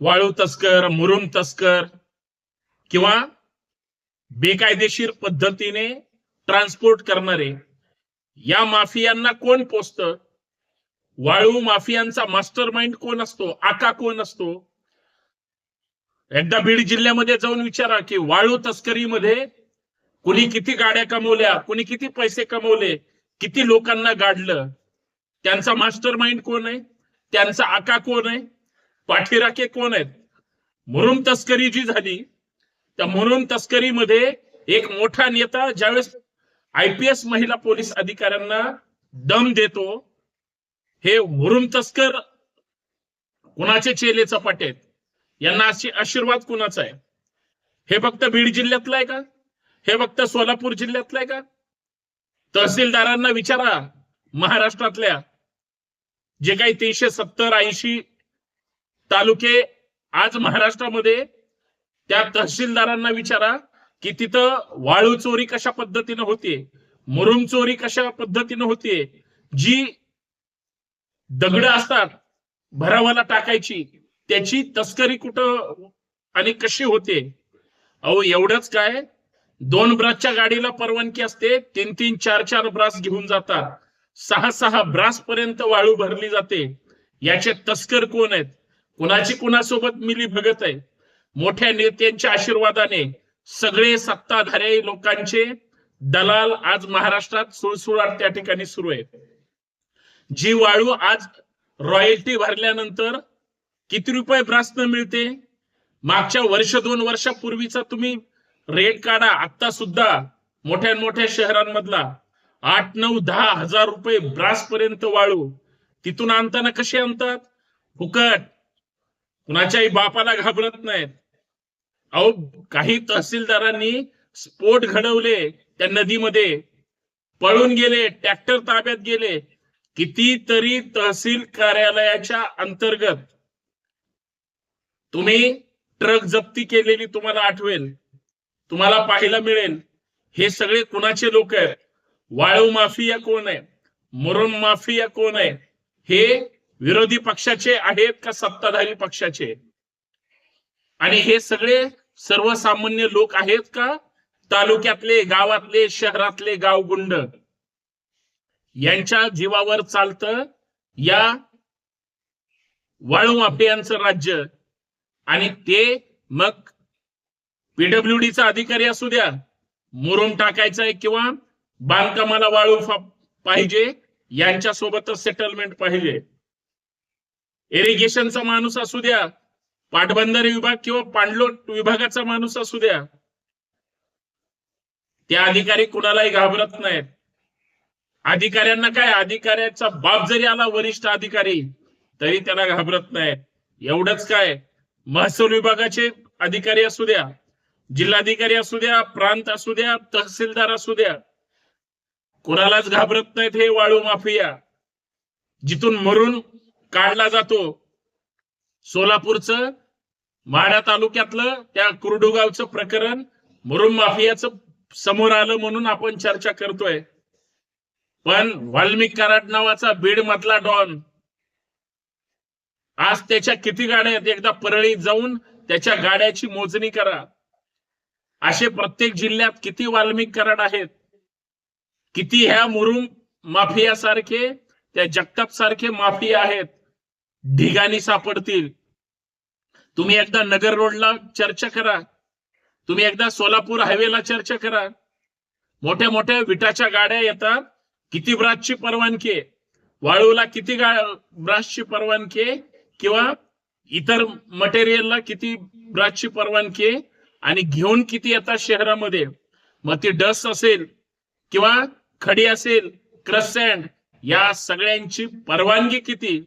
वाळू तस्कर मुरुम तस्कर किंवा बेकायदेशीर पद्धतीने ट्रान्सपोर्ट करणारे या माफियांना कोण पोचत वाळू माफियांचा मास्टर माइंड कोण असतो? आका कोण असतो? एकदा बीड जिल्ह्यामध्ये जाऊन विचारा की वाळू तस्करीमध्ये कुणी किती गाड्या कमवल्या कुणी किती पैसे कमवले किती लोकांना गाडलं? त्यांचा मास्टर माइंड कोण आहे? त्यांचा आका कोण आहे? पाठीराखे कोण आहेत? मुरुम तस्करी जी झाली त्या म्हणून तस्करीमध्ये एक मोठा नेता ज्यावेळेस आयपीएस महिला पोलीस अधिकाऱ्यांना दम देतो हे मुरुम तस्कर कुणाचे चेले चपाटे आहेत? यांना अशी आशीर्वाद कुणाचा आहे? हे फक्त बीड जिल्ह्यातलं आहे का? हे फक्त सोलापूर जिल्ह्यातलं आहे का? तहसीलदारांना विचारा महाराष्ट्रातल्या जे काही तीनशे सत्तर ऐंशी तालुके आज महाराष्ट्रामध्ये त्या तहसीलदारांना विचारा की तिथं वाळू चोरी कशा पद्धतीनं होते मुरुम चोरी कशा पद्धतीनं होते जी दगड असतात भरावाला टाकायची त्याची तस्करी कुठं आणि कशी होते? अहो एवढंच काय दोन ब्रासच्या गाडीला परवानगी असते तीन तीन चार चार ब्रास घेऊन जातात. सहा सहा ब्रास पर्यंत वाळू भरली जाते. याचे तस्कर कोण आहेत? कुणाची कुणासोबत मिली भगत आहे? मोठ्या नेत्यांच्या आशीर्वादाने सगळे सत्ताधारी लोकांचे दलाल आज महाराष्ट्रात सुळसुळाट त्या ठिकाणी सुरू आहे जी वाळू आज रॉयल्टी भरल्यानंतर किती रुपये ब्रासनं मिळते? मागच्या वर्ष दोन वर्षापूर्वीचा तुम्ही रेट काढा. आता सुद्धा मोठ्या मोठ्या शहरांमधला आठ नऊ दहा हजार रुपये ब्रास पर्यंत वाळू तिथून आणताना कसे आणतात? फुकट. कुणाच्याही बापाला घाबरत नाहीत. अहो काही तहसीलदारांनी स्फोट घडवले त्या नदीमध्ये. पळून गेले ट्रॅक्टर ताब्यात गेले. कितीतरी तहसील कार्यालयाच्या अंतर्गत. तुम्ही ट्रक जप्ती केलेली तुम्हाला आठवेल. तुम्हाला पाहायला मिळेल. हे सगळे कुणाचे लोक आहेत? वाळू माफिया कोण आहे मुरुम माफिया कोण आहे हे विरोधी पक्षाचे आहेत का सत्ताधारी पक्षाचे? आणि हे सगळे सर्वसामान्य लोक आहेत का? तालुक्यातले गावातले शहरातले गावगुंड. यांच्या जीवावर चालतं या वाळू माफियांचं राज्य. आणि ते मग पीडब्ल्यूडीचा अधिकारी असू द्या मुरुम टाकायचा आहे किंवा बांधकामाला वाळू पाहिजे यांच्या सोबतच सेटलमेंट पाहिजे. इरिगेशनचा माणूस असू द्या पाटबंधारे विभाग किंवा पांडलोट विभागाचा माणूस असू द्या. त्या अधिकारी कुणालाही घाबरत नाहीत. अधिकाऱ्यांना काय? अधिकाऱ्याचा बाप जरी आला वरिष्ठ अधिकारी तरी त्याला घाबरत नाहीत. एवढंच काय? महसूल विभागाचे अधिकारी असू द्या जिल्हाधिकारी असू द्या प्रांत असू द्या तहसीलदार असू द्या. कोणालाच घाबरत नाहीत हे वाळू माफिया. जिथून मरून काढला जातो. सोलापूरचं माढा तालुक्यातलं त्या कुर्डुगावचं प्रकरण मुरुम माफियाचं समोर आलं म्हणून आपण चर्चा करतोय. पण वाल्मिक कराड नावाचा बीड मधला डॉन आज त्याच्या किती गाड्या आहेत? एकदा परळीत जाऊन त्याच्या गाड्याची मोजणी करा. असे प्रत्येक जिल्ह्यात किती वाल्मिक कराड आहेत? किती ह्या मुरुम माफिया सारखे त्या जगताप सारखे माफिया आहेत? ढिगाणी सापडतील तुम्ही एकदा नगर रोडला चर्चा करा तुम्ही एकदा सोलापूर हायवेला चर्चा करा मोठ्या मोठ्या विटाच्या गाड्या येतात किती ब्रासची परवानगी आहे? वाळूला किती ब्रासची परवानगी आहे? किंवा इतर मटेरियलला किती ब्रासची परवानगी आहे? आणि घेऊन किती येतात शहरामध्ये मग ती डस्ट असेल किंवा खडी असेल क्रस या सगळ्यांची परवानगी किती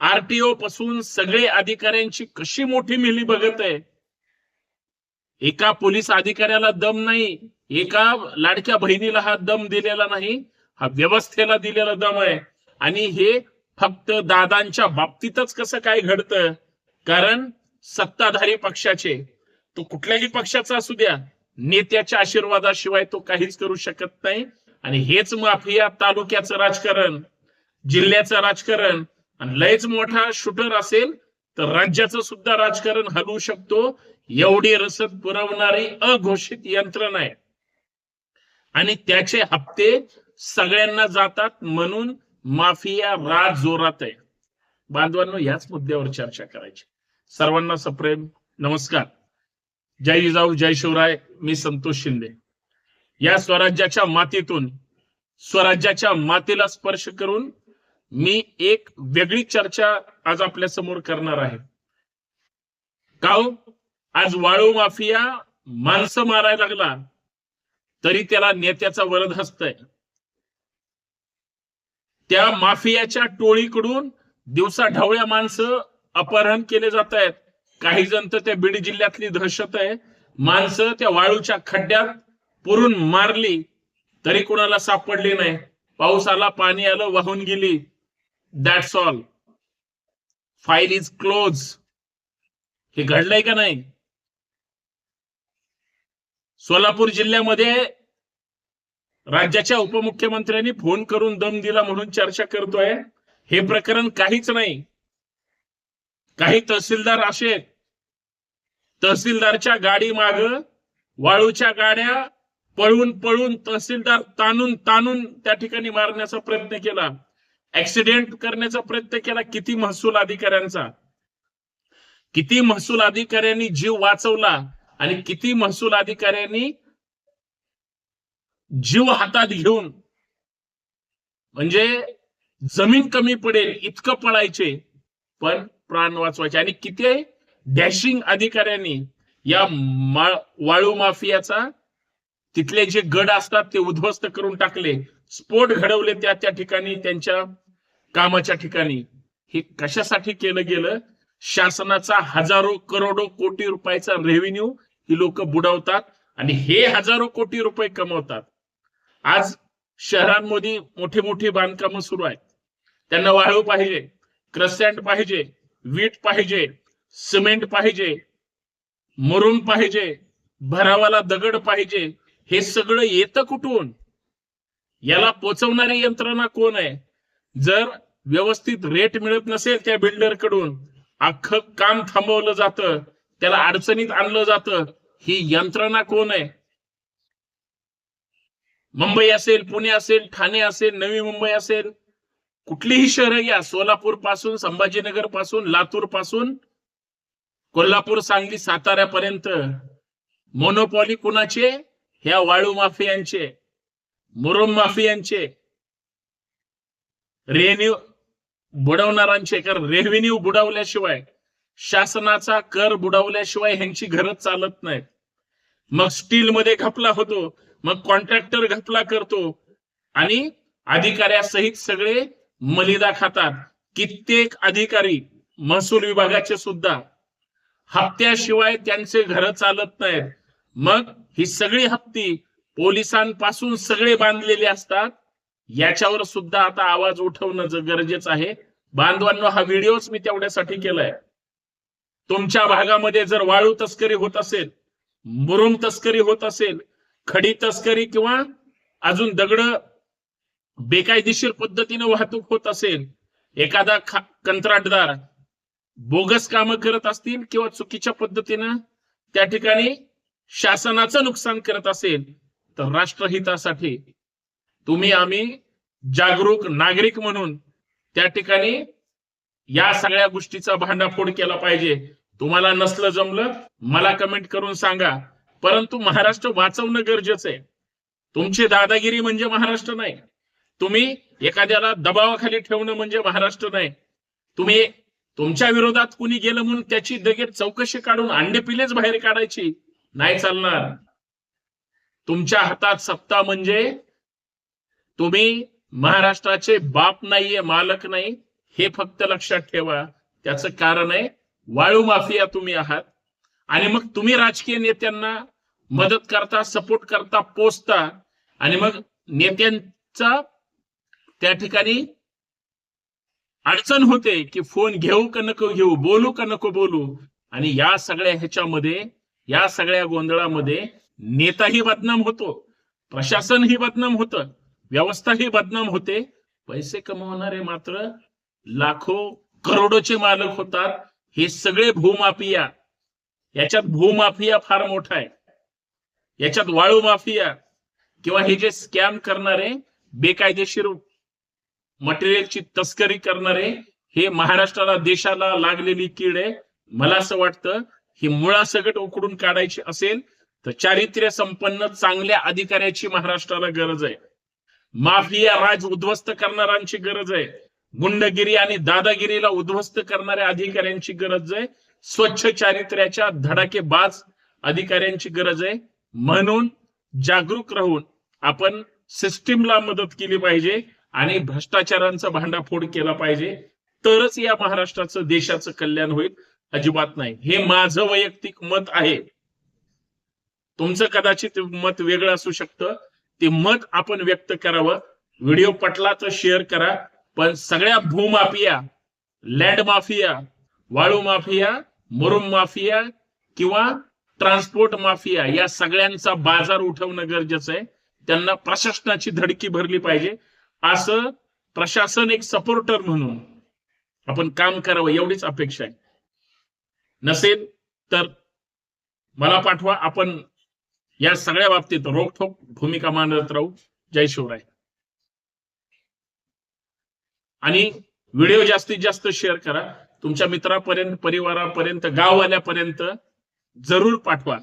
आरटीओ पासून सगळे अधिकाऱ्यांची कशी मोठी मिली बघत आहे. एका पोलीस अधिकाऱ्याला दम नाही एका लाडक्या बहिणीला हा दम दिलेला नाही हा व्यवस्थेला दिलेला दम आहे. आणि हे फक्त दादांच्या बाबतीतच कसं काय घडतं? कारण सत्ताधारी पक्षाचे तो कुठल्याही पक्षाचा असू द्या नेत्याच्या आशीर्वादाशिवाय तो काहीच करू शकत नाही. आणि हेच माफिया तालुक्याचं राजकारण जिल्ह्याचं राजकारण आणि लयच मोठा शूटर असेल तर राज्याचं सुद्धा राजकारण हलवू शकतो. एवढी रसद पुरवणारी अघोषित यंत्रणा आहे. आणि त्याचे हप्ते सगळ्यांना जातात म्हणून माफिया राज जोरात आहे. बांधवांनो याच मुद्द्यावर चर्चा करायची. सर्वांना सप्रेम. नमस्कार. जय जिजाऊ जय शिवराय. मी संतोष शिंदे. या स्वराज्याच्या मातीतून स्वराज्याच्या मातीला स्पर्श करून मी एक वेगळी चर्चा आज आपल्यासमोर करणार आहे. का हो? आज वाळू माफिया माणसं मारायला लागला तरी त्याला नेत्याचा वरद हसतय. त्या माफियाच्या टोळीकडून दिवसा ढवळ्या माणसं अपहरण केले जात आहेत काही जण तर त्या बीड जिल्ह्यातली दहशत आहे. माणसं त्या वाळूच्या खड्ड्यात पुरून मारली तरी कुणाला सापडली नाही. पाऊस आला पाणी आलं वाहून गेली. That's all file is close हे घडलंय का नाही? सोलापूर जिल्ह्यामध्ये राज्याच्या उपमुख्यमंत्र्यांनी फोन करून दम दिला म्हणून चर्चा करतोय. हे प्रकरण काहीच नाही. काही तहसीलदार असे तहसीलदारच्या गाडी माग वाळूच्या गाड्या पळून पळून तहसीलदार ताणून ताणून त्या ठिकाणी मारण्याचा प्रयत्न केला. ऍक्सिडेंट करण्याचा प्रयत्न केला किती महसूल अधिकाऱ्यांचा? किती महसूल अधिकाऱ्यांनी जीव वाचवला आणि किती महसूल अधिकाऱ्यांनी जीव हातात घेऊन म्हणजे जमीन कमी पडेल इतकं पळायचे पण प्राण वाचवायचे. आणि किती डॅशिंग अधिकाऱ्यांनी या मा- वाळू माफियाचा तिथले जे गड असतात ते उद्ध्वस्त करून टाकले. स्फोट घडवले त्या त्या ठिकाणी त्यांच्या कामाच्या ठिकाणी. हे कशासाठी केलं गेलं? शासनाचा हजारो करोडो कोटी रुपयाचा रेव्हेन्यू ही लोक बुडवतात आणि हे हजारो कोटी रुपये कमवतात. आज शहरांमध्ये मोठी मोठी बांधकामं सुरू आहेत. त्यांना वाळू पाहिजे क्रसँड पाहिजे वीट पाहिजे सिमेंट पाहिजे मरून पाहिजे भरावाला दगड पाहिजे हे सगळं येतं कुठून? याला पोचवणारी यंत्रणा कोण आहे? जर व्यवस्थित रेट मिळत नसेल त्या बिल्डरकडून अख्खं काम थांबवलं जातं त्याला अडचणीत आणलं जातं ही यंत्रणा कोण आहे? मुंबई असेल पुणे असेल ठाणे असेल नवी मुंबई असेल कुठलीही शहरं या सोलापूरपासून संभाजीनगरपासून लातूरपासून कोल्हापूर सांगली साताऱ्यापर्यंत. मोनोपॉली कुणाचे? ह्या वाळू माफियांचे. मुरुम माफियांचे. रेव्हेन्यू बुडवणारांचे कारण रेव्हेन्यू बुडवल्याशिवाय शासनाचा कर बुडवल्याशिवाय ह्यांची घरच चालत नाहीत. मग स्टील मध्ये घपला होतो मग कॉन्ट्रॅक्टर घपला करतो. आणि अधिकाऱ्यासहित सगळे मलिदा खातात. कित्येक अधिकारी महसूल विभागाचे सुद्धा. हप्त्याशिवाय त्यांचे घर चालत नाहीत. मग ही सगळी हप्ती पोलिसांपासून सगळे बांधलेले असतात. याच्यावर सुद्धा आता आवाज उठवणं गरजेचं आहे. बांधवांनो हा व्हिडिओच मी तेवढ्यासाठी केलाय. तुमच्या भागामध्ये जर वाळू तस्करी होत असेल मुरुम तस्करी होत असेल खडी तस्करी किंवा अजून दगड बेकायदेशीर पद्धतीने वाहतूक होत असेल एखादा खा- कंत्राटदार बोगस काम करत असतील किंवा चुकीच्या पद्धतीनं त्या ठिकाणी शासनाचं नुकसान करत असेल तर राष्ट्रहितासाठी तुम्ही आम्ही जागरूक नागरिक म्हणून त्या ठिकाणी या सगळ्या गोष्टीचा भांडाफोड केला पाहिजे. तुम्हाला नसलं जमलं मला कमेंट करून सांगा. परंतु महाराष्ट्र वाचवणं गरजेचं आहे. तुमची दादागिरी म्हणजे महाराष्ट्र नाही. तुम्ही एखाद्याला दबावाखाली ठेवणं म्हणजे महाराष्ट्र नाही. तुम्ही तुमच्या विरोधात कुणी गेलं म्हणून त्याची दगेत चौकशी काढून अंडे पिलेच बाहेर काढायची. नाही चालणार. तुमच्या हातात सत्ता म्हणजे तुम्ही महाराष्ट्राचे बाप नाहीये मालक नाही. हे फक्त लक्षात ठेवा. त्याचं कारण आहे वाळू माफिया तुम्ही आहात. आणि मग तुम्ही राजकीय नेत्यांना मदत करता सपोर्ट करता पोचता आणि मग नेत्यांचा त्या ठिकाणी अडचण होते की फोन घेऊ का नको घेऊ बोलू का नको बोलू. आणि या सगळ्या ह्याच्यामध्ये या सगळ्या गोंधळामध्ये नेताही बदनाम होतो प्रशासनही बदनाम होतं व्यवस्थाही बदनाम होते. पैसे कमवणारे मात्र लाखो करोडोचे मालक होतात. हे सगळे भूमाफिया. याच्यात भूमाफिया फार मोठा आहे. याच्यात वाळू माफिया किंवा हे जे स्कॅम करणारे बेकायदेशीर मटेरियलची तस्करी करणारे हे महाराष्ट्राला देशाला लागलेली कीड आहे. मला असं वाटतं ही मुळासकट उकडून काढायची असेल तर चारित्र्य संपन्न चांगल्या अधिकाऱ्याची महाराष्ट्राला गरज आहे. माफिया राज उद्ध्वस्त करणाऱ्यांची गरज आहे. गुंडगिरी आणि दादागिरीला उद्ध्वस्त करणाऱ्या अधिकाऱ्यांची गरज आहे. स्वच्छ चारित्र्याच्या धडाकेबाज अधिकाऱ्यांची गरज आहे. म्हणून जागरूक राहून आपण सिस्टीमला मदत केली पाहिजे आणि भ्रष्टाचारांचा भांडाफोड केला पाहिजे. तरच या महाराष्ट्राचं देशाचं कल्याण होईल. अजिबात नाही. हे माझं वैयक्तिक मत आहे. तुमचं कदाचित मत वेगळं असू शकतं. ते मत आपण व्यक्त करावं. व्हिडिओ पटला तर शेअर करा. पण सगळ्या भूमाफिया लँड माफिया वाळू माफिया मरुम माफिया किंवा ट्रान्सपोर्ट माफिया या सगळ्यांचा बाजार उठवणं गरजेचं आहे. त्यांना प्रशासनाची धडकी भरली पाहिजे. असं प्रशासन एक सपोर्टर म्हणून आपण काम करावं एवढीच अपेक्षा आहे. नसेल तर मला पाठवा. आपण या सगळ्या बाबतीत रोखोक भूमिका मांडत राहू. जय शिवराय. आणि व्हिडिओ जास्तीत जास्त शेअर करा. तुमच्या मित्रापर्यंत परिवारापर्यंत गाववाल्यापर्यंत जरूर पाठवा.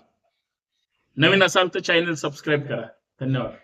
नवीन असाल तर चॅनल सबस्क्राईब करा. धन्यवाद.